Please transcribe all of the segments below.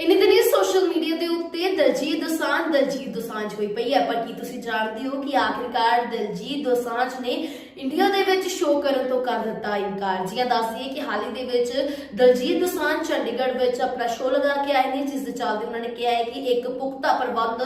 ਇਨੀ ਦਿਨੀ social media ਦੇ ਉੱਤੇ ਦਲਜੀਤ ਦੋਸਾਂਝ ਦਲਜੀਤ ਦੋਸਾਂਝ ਹੋਈ ਪਈ ਹੈ। ਪਰ ਕੀ ਤੁਸੀਂ ਜਾਣਦੇ ਹੋ ਕਿ ਆਖਿਰਕਾਰ ਦਲਜੀਤ ਦੋਸਾਂਝ ਨੇ ਇੰਡੀਆ ਦੇ ਵਿੱਚ ਸ਼ੋਅ ਕਰਨ ਤੋਂ ਕਰ ਦਿੱਤਾ ਇਨਕਾਰ? ਜੀਆਂ ਦੱਸਦੀ ਕਿ ਹਾਲ ਹੀ ਦੇ ਵਿੱਚ ਦਲਜੀਤ ਦੋਸਾਂਝ ਚੰਡੀਗੜ੍ਹ ਵਿੱਚ ਆਪਣਾ ਸ਼ੋਅ ਲਗਾ ਕੇ ਆਏ ਨੇ, ਜਿਸ ਦੇ ਚੱਲਦੇ ਉਹਨਾਂ ਨੇ ਕਿਹਾ ਹੈ ਕਿ ਇੱਕ ਪੁਖਤਾ ਪ੍ਰਬੰਧ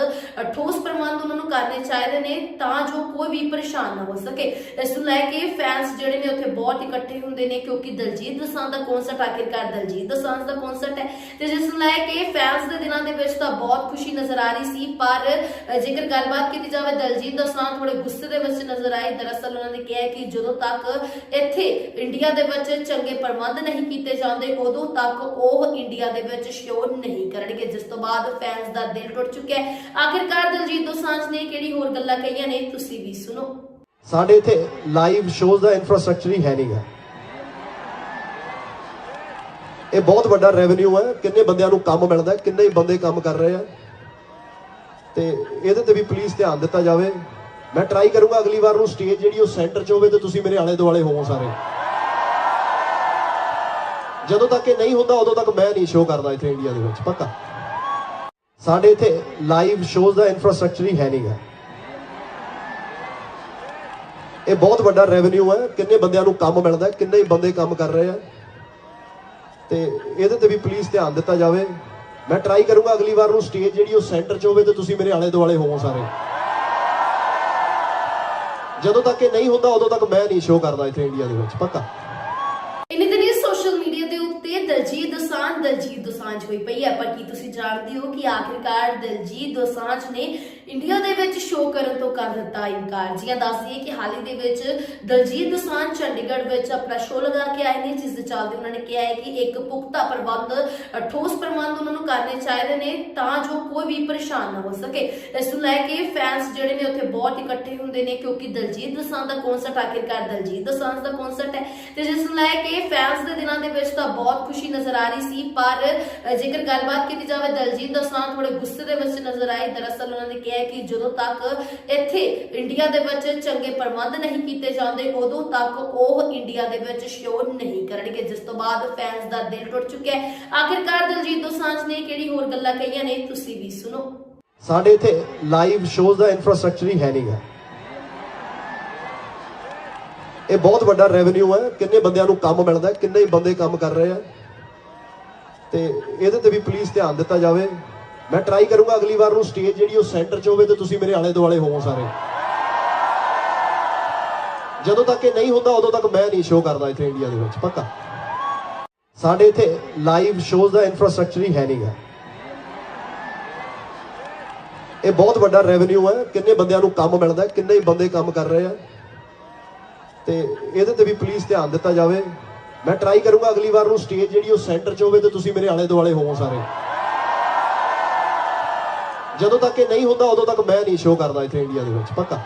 ਠੋਸ ਪ੍ਰਬੰਧ ਉਹਨਾਂ ਨੂੰ ਕਰਨੇ ਚਾਹੀਦੇ ਨੇ ਤਾਂ ਜੋ ਕੋਈ ਵੀ ਪਰੇਸ਼ਾਨ ਨਾ ਹੋ ਸਕੇ। ਇਸ ਨੂੰ ਲੈ ਕੇ ਫੈਨਸ ਜਿਹੜੇ ਨੇ ਉੱਥੇ ਬਹੁਤ ਇਕੱਠੇ ਹੁੰਦੇ ਨੇ, ਕਿਉਂਕਿ ਦਲਜੀਤ ਦੋਸਾਂਝ ਦਾ ਕਨਸਰਟ ਆਖਿਰਕਾਰ ਦਲਜੀਤ ਦੋਸਾਂਝ ਦਾ ਕਨਸਰਟ ਹੈ। ਤੇ ਜਿਸ ਨੂੰ ਲੈ ਕੇ ਫੈਨਸ ਦੇ ਦਿਨਾਂ ਦੇ ਵਿੱਚ ਤਾਂ ਬਹੁਤ ਖੁਸ਼ੀ ਨਜ਼ਰ ਆ ਰਹੀ ਸੀ, ਪਰ ਜੇਕਰ ਗੱਲਬਾਤ ਕੀਤੀ ਜਾਵੇ ਦਲਜੀਤ ਦੋਸਾਂਝ ਥੋੜੇ ਗੁੱਸੇ ਦੇ ਵਿੱਚ ਨਜ਼ਰ ਆਏ। ਦਰਅਸਲ ਉਹਨਾਂ ਨੇ ਕਿਹਾ ਕਿ ਜਦੋਂ ਤੱਕ ਇੱਥੇ ਇੰਡੀਆ ਦੇ ਵਿੱਚ ਚੰਗੇ ਪ੍ਰਬੰਧ ਨਹੀਂ ਕੀਤੇ ਜਾਂਦੇ, ਉਦੋਂ ਤੱਕ ਉਹ ਇੰਡੀਆ ਦੇ ਵਿੱਚ ਸ਼ੋਅ ਨਹੀਂ ਕਰਨਗੇ, ਜਿਸ ਤੋਂ ਬਾਅਦ ਫੈਨਸ ਦਾ ਦਿਲ ਟੁੱਟ ਚੁੱਕਿਆ ਹੈ। ਆਖਿਰਕਾਰ ਦਲਜੀਤ ਦੋਸਾਂਝ ਨੇ ਕਿਹੜੀ ਹੋਰ ਗੱਲਾਂ ਕਹੀਆਂ ਨੇ, ਤੁਸੀਂ ਵੀ ਸੁਣੋ। ਸਾਡੇ ਇੱਥੇ ਲਾਈਵ ਸ਼ੋਜ਼ ਦਾ ਇਨਫਰਾਸਟ੍ਰਕਚਰ ਹੀ ਹੈ ਨਹੀਂਗਾ ਇਹ ਬਹੁਤ ਵੱਡਾ ਰੈਵਨਿਊ ਹੈ। ਕਿੰਨੇ ਬੰਦਿਆਂ ਨੂੰ ਕੰਮ ਮਿਲਦਾ ਹੈ, ਕਿੰਨੇ ਹੀ ਬੰਦੇ ਕੰਮ ਕਰ ਰਹੇ ਆ। ਤੇ ਇਹਦੇ ਤੇ ਵੀ ਪਲੀਜ਼ ਧਿਆਨ ਦਿੱਤਾ ਜਾਵੇ। ਮੈਂ ਟਰਾਈ ਕਰੂੰਗਾ ਅਗਲੀ ਵਾਰ ਨੂੰ ਸਟੇਜ ਜਿਹੜੀ ਉਹ ਸੈਂਟਰ 'ਚ ਹੋਵੇ ਤੇ ਤੁਸੀਂ ਮੇਰੇ ਆਲੇ ਦੁਆਲੇ ਹੋਵੋ ਸਾਰੇ। ਜਦੋਂ ਤੱਕ ਇਹ ਨਹੀਂ ਹੁੰਦਾ ਉਦੋਂ ਤੱਕ ਮੈਂ ਨਹੀਂ ਸ਼ੋਅ ਕਰਦਾ ਇੱਥੇ ਇੰਡੀਆ ਦੇ ਵਿੱਚ ਪੱਕਾ। ਸਾਡੇ ਇੱਥੇ ਲਾਈਵ ਸ਼ੋਜ਼ ਦਾ ਇਨਫਰਾਸਟ੍ਰਕਚਰ ਹੀ ਹੈ ਨਹੀਂਗਾ ਇਹ ਬਹੁਤ ਵੱਡਾ ਰੈਵਨਿਊ ਹੈ। ਕਿੰਨੇ ਬੰਦਿਆਂ ਨੂੰ ਕੰਮ ਮਿਲਦਾ ਕਿੰਨੇ ਹੀ ਬੰਦੇ ਕੰਮ ਕਰ ਰਹੇ ਆ। ਤੇ ਇਹਦੇ ਤੇ ਵੀ ਪਲੀਜ਼ ਧਿਆਨ ਦਿੱਤਾ ਜਾਵੇ। ਮੈਂ ਟਰਾਈ ਕਰੂੰਗਾ ਅਗਲੀ ਵਾਰ ਨੂੰ ਸਟੇਜ ਜਿਹੜੀ ਉਹ ਸੈਂਟਰ 'ਚ ਹੋਵੇ ਤੇ ਤੁਸੀਂ ਮੇਰੇ ਆਲੇ ਦੁਆਲੇ ਹੋਵੋ ਸਾਰੇ। ਜਦੋਂ ਤੱਕ ਇਹ ਨਹੀਂ ਹੁੰਦਾ, ਉਦੋਂ ਤੱਕ ਮੈਂ ਨਹੀਂ ਸ਼ੋਅ ਕਰਦਾ ਇੱਥੇ ਇੰਡੀਆ ਦੇ ਵਿੱਚ, ਪੱਕਾ। ਇਨੀ ਦਿਨੀ ਸੋਸ਼ਲ ਮੀਡੀਆ ਦੇ ਉੱਤੇ ਦਲਜੀਤ ਦੋਸਾਂਝ, ਦਲਜੀਤ ਦੋਸਾਂਝ ਹੋਈ ਪਈ ਹੈ। ਪਰ ਕੀ ਤੁਸੀਂ ਜਾਣਦੇ ਹੋ ਕਿ ਆਖਿਰਕਾਰ ਦਲਜੀਤ ਦੋਸਾਂਝ ਨੇ ਇੰਡੀਆ ਦੇ ਵਿੱਚ ਸ਼ੋਅ ਕਰਨ ਤੋਂ ਕਰ ਦਿੱਤਾ ਇਨਕਾਰ? ਜੀਆਂ ਦੱਸਦੀ ਹੈ ਕਿ ਹਾਲ ਹੀ ਦੇ ਵਿੱਚ ਦਲਜੀਤ ਦੋਸਾਂਝ ਚੰਡੀਗੜ੍ਹ ਵਿੱਚ ਆਪਣਾ ਸ਼ੋਅ ਲਗਾ ਕੇ ਆਏ ਨੇ, ਜਿਸ ਦੇ ਚੱਲਦੇ ਉਹਨਾਂ ਨੇ ਕਿਹਾ ਹੈ ਕਿ ਇੱਕ ਪੁਖਤਾ ਪ੍ਰਬੰਧ ਠੋਸ ਪ੍ਰਬੰਧ ਉਹਨਾਂ ਨੂੰ ਕਰਨੇ ਚਾਹੀਦੇ ਨੇ ਤਾਂ ਜੋ ਕੋਈ ਵੀ ਪਰੇਸ਼ਾਨ ਨਾ ਹੋ ਸਕੇ। ਇਸ ਨੂੰ ਲੈ ਕੇ ਫੈਨਸ ਜਿਹੜੇ ਨੇ ਉੱਥੇ ਬਹੁਤ ਇਕੱਠੇ ਹੁੰਦੇ ਨੇ ਕਿਉਂਕਿ ਦਲਜੀਤ ਦੋਸਾਂਝ ਦਾ ਕਨਸਰਟ ਆਖਿਰਕਾਰ ਦਲਜੀਤ ਦੋਸਾਂਝ ਦਾ ਕਨਸਰਟ ਹੈ। ਤੇ ਜਿਸ ਨੂੰ ਲੈ ਕੇ ਫੈਨਸ ਦੇ ਦਿਨਾਂ ਦੇ ਵਿੱਚ ਤਾਂ ਬਹੁਤ ਖੁਸ਼ੀ ਨਜ਼ਰ ਆ ਰਹੀ ਸੀ, ਪਰ ਜੇਕਰ ਗੱਲਬਾਤ ਕੀਤੀ ਜਾਵੇ ਦਲਜੀਤ ਦੋਸਾਂਝ ਥੋੜੇ ਗੁੱਸੇ ਦੇ ਵਿੱਚ ਨਜ਼ਰ ਆਏ, ਦਰਅਸਲ ਉਹਨਾਂ ਨੇ ਕਿਹਾ ਕਿ ਜਦੋਂ ਤੱਕ ਇੱਥੇ ਇੰਡੀਆ ਦੇ ਵਿੱਚ ਚੰਗੇ ਪ੍ਰਬੰਧ ਨਹੀਂ ਕੀਤੇ ਜਾਂਦੇ, ਉਦੋਂ ਤੱਕ ਉਹ ਇੰਡੀਆ ਦੇ ਵਿੱਚ ਸ਼ੋਅ ਨਹੀਂ ਕਰਨਗੇ, ਜਿਸ ਤੋਂ ਬਾਅਦ ਫੈਨਸ ਦਾ ਦਿਲ ਟੁੱਟ ਚੁੱਕਿਆ ਹੈ। ਆਖਿਰਕਾਰ ਦਲਜੀਤ ਦੋਸਾਂਝ ਨੇ ਕਿਹੜੀ ਹੋਰ ਗੱਲਾਂ ਕਹੀਆਂ ਨੇ, ਤੁਸੀਂ ਵੀ ਸੁਣੋ। ਸਾਡੇ ਇੱਥੇ ਲਾਈਵ ਸ਼ੋਜ਼ ਦਾ ਇਨਫਰਾਸਟ੍ਰਕਚਰ ਹੀ ਹੈ ਨਹੀਂਗਾ ਇਹ ਬਹੁਤ ਵੱਡਾ ਰੈਵਨਿਊ ਹੈ, ਕਿੰਨੇ ਬੰਦਿਆਂ ਨੂੰ ਕੰਮ ਮਿਲਦਾ ਕਿੰਨੇ ਬੰਦੇ ਕੰਮ ਕਰ ਰਹੇ ਆ। ਤੇ ਇਹਦੇ ਤੇ ਵੀ ਪਲੀਜ਼ ਧਿਆਨ ਦਿੱਤਾ ਜਾਵੇ। ਮੈਂ ਟਰਾਈ ਕਰੂੰਗਾ ਅਗਲੀ ਵਾਰ ਨੂੰ ਸਟੇਜ ਜਿਹੜੀ ਉਹ ਸੈਂਟਰ 'ਚ ਹੋਵੇ ਤੇ ਤੁਸੀਂ ਮੇਰੇ ਆਲੇ ਦੁਆਲੇ ਹੋਵੋ ਸਾਰੇ। ਜਦੋਂ ਤੱਕ ਇਹ ਨਹੀਂ ਹੁੰਦਾ, ਉਦੋਂ ਤੱਕ ਮੈਂ ਨਹੀਂ ਸ਼ੋਅ ਕਰਦਾ ਇੱਥੇ ਇੰਡੀਆ ਦੇ ਵਿੱਚ, ਪੱਕਾ। ਸਾਡੇ ਇੱਥੇ ਲਾਈਵ ਸ਼ੋਜ਼ ਦਾ ਇਨਫਰਾਸਟ੍ਰਕਚਰ ਹੀ ਹੈ ਨਹੀਂਗਾ ਇਹ ਬਹੁਤ ਵੱਡਾ ਰੈਵਨਿਊ ਹੈ, ਕਿੰਨੇ ਬੰਦਿਆਂ ਨੂੰ ਕੰਮ ਮਿਲਦਾ, ਕਿੰਨੇ ਬੰਦੇ ਕੰਮ ਕਰ ਰਹੇ ਆ। ਤੇ ਇਹਦੇ ਤੇ ਵੀ ਪਲੀਜ਼ ਧਿਆਨ ਦਿੱਤਾ ਜਾਵੇ। ਮੈਂ ਟਰਾਈ ਕਰੂੰਗਾ ਅਗਲੀ ਵਾਰ ਨੂੰ ਸਟੇਜ ਜਿਹੜੀ ਉਹ ਸੈਂਟਰ 'ਚ ਹੋਵੇ ਤੇ ਤੁਸੀਂ ਮੇਰੇ ਆਲੇ ਦੁਆਲੇ ਹੋਵੋ ਸਾਰੇ। ਜਦੋਂ ਤੱਕ ਇਹ ਨਹੀਂ ਹੁੰਦਾ, ਉਦੋਂ ਤੱਕ ਮੈਂ ਨਹੀਂ ਸ਼ੋਅ ਕਰਦਾ ਇੱਥੇ ਇੰਡੀਆ ਦੇ ਵਿੱਚ, ਪੱਕਾ?